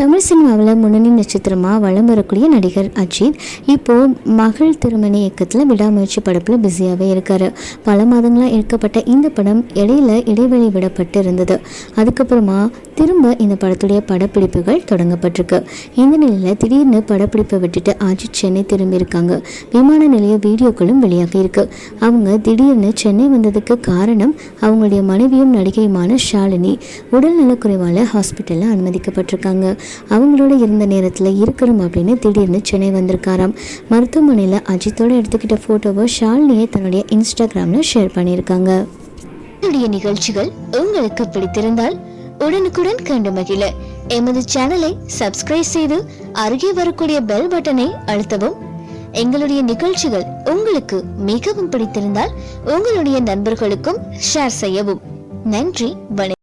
தமிழ் சினிமாவில் முன்னணி நட்சத்திரமாக வலம் வரக்கூடிய நடிகர் அஜித் இப்போது மகள் திருமணி இயக்கத்தில் விடாமுயற்சி படப்பில் பிஸியாகவே இருக்கார். பல மாதங்களாக எடுக்கப்பட்ட இந்த படம் இடையில இடைவெளி விடப்பட்டு இருந்தது அதுக்கப்புறமா திரும்ப இந்த படத்துடைய படப்பிடிப்புகள் தொடங்கப்பட்டிருக்கு. இந்த நிலையில் திடீர்னு படப்பிடிப்பை விட்டுட்டு அஜித் சென்னை திரும்பியிருக்காங்க விமான நிலைய வீடியோக்களும் வெளியாகி இருக்கு. அவங்க திடீர்னு சென்னை வந்ததுக்கு காரணம் அவங்களுடைய மனைவியும் நடிகையுமான ஷாலினி உடல்நலக்குறைவால் ஹாஸ்பிட்டலில் அனுமதிக்கப்பட்டிருக்காங்க. அவங்களோட இருந்த நேரத்தில் இருக்கணும் அப்படின்னு திடீர்னு சென்னை வந்திருக்காராம். மருத்துவமனையில் அஜித்தோட எடுத்துக்கிட்ட ஃபோட்டோவை ஷாலினியை தன்னுடைய இன்ஸ்டாகிராமில் ஷேர் பண்ணியிருக்காங்க. என்னுடைய நிகழ்ச்சிகள் உங்களுக்கு பிடித்திருந்தால் உடனுக்குடன் கண்டு மகிழ. எமது சேனலை சப்ஸ்கிரைப் செய்து அருகே வரக்கூடிய பெல் பட்டனை அழுத்தவும். எங்களுடைய நிகழ்ச்சிகள் உங்களுக்கு மிகவும் பிடித்திருந்தால் உங்களுடைய நண்பர்களுக்கும் ஷேர் செய்யவும். நன்றி வணக்கம்.